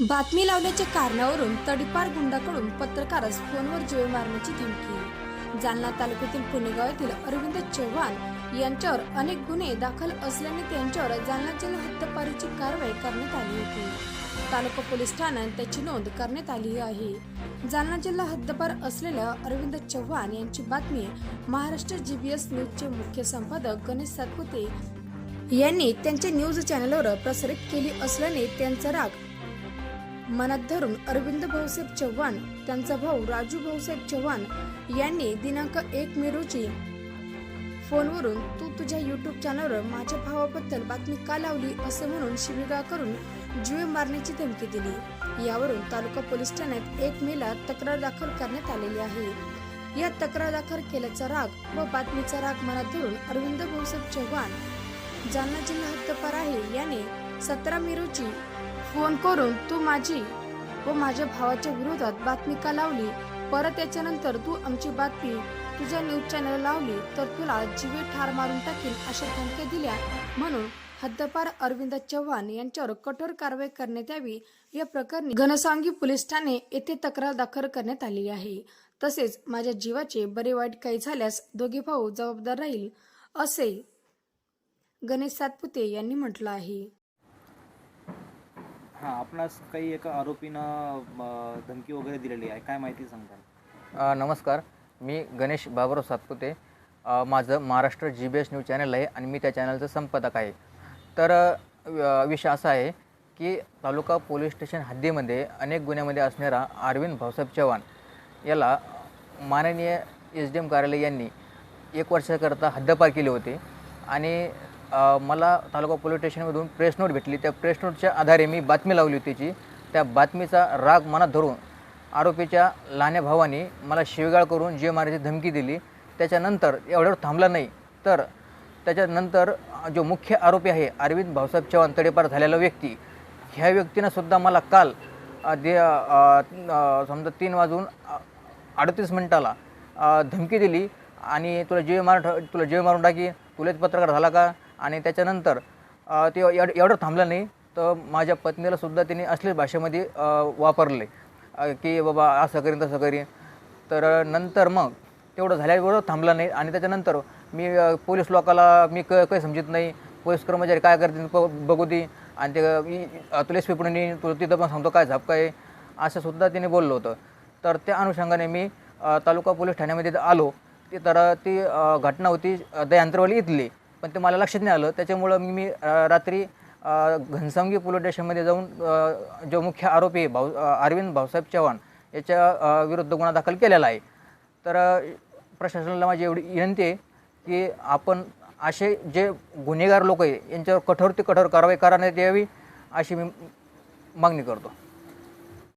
बातमी लावल्याच्या कारणावरून तडीपार गुंडाकडून पत्रकारच फोनवर जीवे मारण्याची धमकी. जालना तालुक्यातील पुणेगाव येथील अरविंद चव्हाण यांच्यावर अनेक गुन्हे दाखल असल्याने त्यांच्यावर जालना जिल्हा हद्दपारीची कारवाई करण्यात आली होती. तालुका पोलीस ठाण्यात त्याची नोंद करण्यात आली आहे. जालना जिल्हा हद्दपार असलेल्या अरविंद चव्हाण यांची बातमी महाराष्ट्र जीबीएस न्यूजचे मुख्य संपादक गणेश सातपुते यांनी त्यांच्या न्यूज चॅनलवर प्रसारित केली असल्याने त्यांचा राग मनात धरून अरविंद भाऊसाहेब चव्हाण त्यांचा भाऊ राजू भाऊसाहेब चव्हाण यांनी दिनांक एक मे रोजी फोनवरून तू तुझ्या युट्यूब चॅनलवर माझ्या भावाबद्दल बातमी का लावली असे म्हणून शिबिगा करून जीवे मारण्याची धमकी दिली. यावरून तालुका पोलीस ठाण्यात एक मेला तक्रार दाखल करण्यात आलेली आहे. या तक्रार दाखल केल्याचा राग व बातमीचा राग मनात धरून अरविंद भाऊसाहेब चव्हाण जालना जिल्हा हद्दपार आहे याने सतरा मे रोजी फोन करून तू माझी व माझ्या भावाच्या विरोधात बातमी का लावली? परत याच्यानंतर तू आमची बातमी तुझ्या न्यूज चॅनल लावली तर तुला जीवे ठार मारून टाकील अशा धमक्या दिल्या. म्हणून हद्दपार अरविंद चव्हाण यांच्यावर कठोर कारवाई करण्यात यावी. या प्रकरणी घनसांगी पोलीस ठाणे येथे तक्रार दाखल करण्यात आली आहे. तसेच माझ्या जीवाचे बरे वाईट काही झाल्यास दोघे भाऊ जबाबदार राहील असे गणेश सातपुते यांनी म्हटलं आहे. हां आपणास काही एका आरोपीनं म, धमकी वगैरे दिलेली आहे. काय माहिती सांगताल अ, नमस्कार. मी गणेश बाबुराव सातपुते. अ, माझं Maharashtra G B S news channel आहे आणि मी त्या चॅनलचं संपादक आहे. तर अ, विषय असा आहे की तालुका पोलीस स्टेशन हद्दीमध्ये अनेक गुन्ह्यामध्ये असणारा अरविंद भाऊसाहेब चव्हाण याला माननीय एस डी एम कार्यालय यांनी एक वर्षाकरता हद्दपार केले होते आणि मला तालुका पोलीस स्टेशनमधून प्रेस नोट भेटली. त्या प्रेस नोटच्या आधारे मी बातमी लावली होती त्याची त्या बातमीचा राग मनात धरून आरोपीच्या लहान्या भावाने मला शिवगाळ करून जीव मारण्याची धमकी दिली. त्याच्यानंतर एवढ्यावर थांबला नाही. तर त्याच्यानंतर जो मुख्य आरोपी आहे अरविंद भाऊसाहेब चव्हाण तडेपार झालेला व्यक्ती ह्या व्यक्तीनं सुद्धा मला काल दे समजा तीन वाजून अडतीस मिनिटाला धमकी दिली. आणि तुला जीव मार तुला जीव मारून टाकी. तुलाच पत्रकार झाला का? आणि त्याच्यानंतर ते एवढं एवढं थांबलं नाही तर माझ्या पत्नीलासुद्धा तिने त्यांनी असल्याच भाषेमध्ये वापरले. की बाबा असं करीन तसं करीन. तर नंतर मग तेवढं झाल्याबरोबर थांबलं नाही आणि त्याच्यानंतर मी पोलीस लोकाला मी क काही समजत नाही. पोलीस कर्मचारी काय करतील प बघू दे. आणि ते मी तुला एस पी पुढे तुला तिथं पण सांगतो काय झापका आहे. असं सुद्धा तिने बोललं होतं. तर त्या अनुषंगाने मी तालुका पोलीस ठाण्यामध्ये आलो. ती तर ती घटना होती अ, दयांत्रवाली इथली. पण ते मला लक्षात नाही आलं. त्याच्यामुळं मी मी रात्री अ, घनसावंगी पोलीस स्टेशनमध्ये जाऊन जो मुख्य आरोपी आहे भाऊ अरविंद भाऊसाहेब चव्हाण याच्या विरुद्ध गुन्हा दाखल केलेला आहे. तर प्रशासनाला माझी एवढी विनंती आहे की आपण असे जे गुन्हेगार लोक आहे यांच्यावर कठोर ते कठोर कारवाई करण्यात यावी अशी मी मागणी करतो.